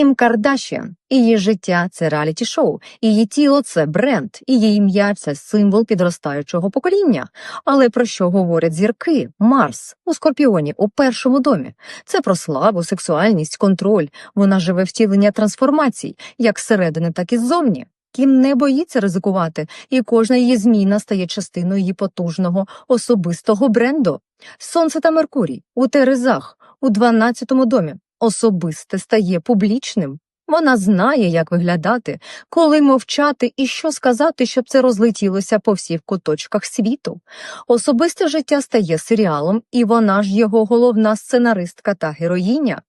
Кім Кардашіан. Її життя це реаліті шоу, її тіло це бренд, її ім'я це символ підростаючого покоління. Але про що говорять зірки? Марс у Скорпіоні у першому домі. Це про славу, сексуальність, контроль. Вона живе втілення трансформацій, як зсередини, так і ззовні. Кім не боїться ризикувати, і кожна її зміна стає частиною її потужного особистого бренду. Сонце та Меркурій у Терезах у 12-му домі. Особисте стає публічним. Вона знає, як виглядати, коли мовчати і що сказати, щоб це розлетілося по всіх куточках світу. Особисте життя стає серіалом, і вона ж його головна сценаристка та героїня.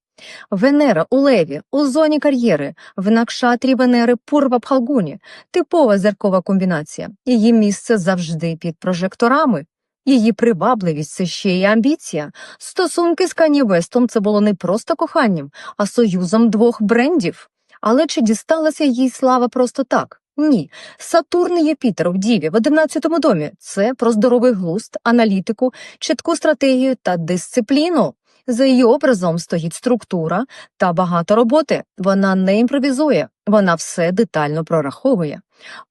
Венера у Леві, у зоні кар'єри, в накшатрі Венери Пурва Пхалгуні – типова зіркова комбінація. Її місце завжди під прожекторами. Її привабливість це ще й амбіція. Стосунки з Кані Вестом це було не просто коханням, а союзом двох брендів. Але чи дісталася їй слава просто так? Ні. Сатурн і Юпітер в Діві в 11-му домі це про здоровий глузд, аналітику, чітку стратегію та дисципліну. За її образом стоїть структура та багато роботи. Вона не імпровізує, вона все детально прораховує.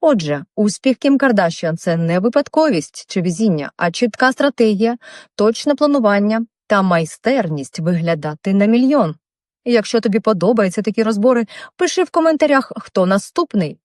Отже, успіх Кім Кардашіан – це не випадковість чи везіння, а чітка стратегія, точне планування та майстерність виглядати на мільйон. Якщо тобі подобаються такі розбори, пиши в коментарях, хто наступний.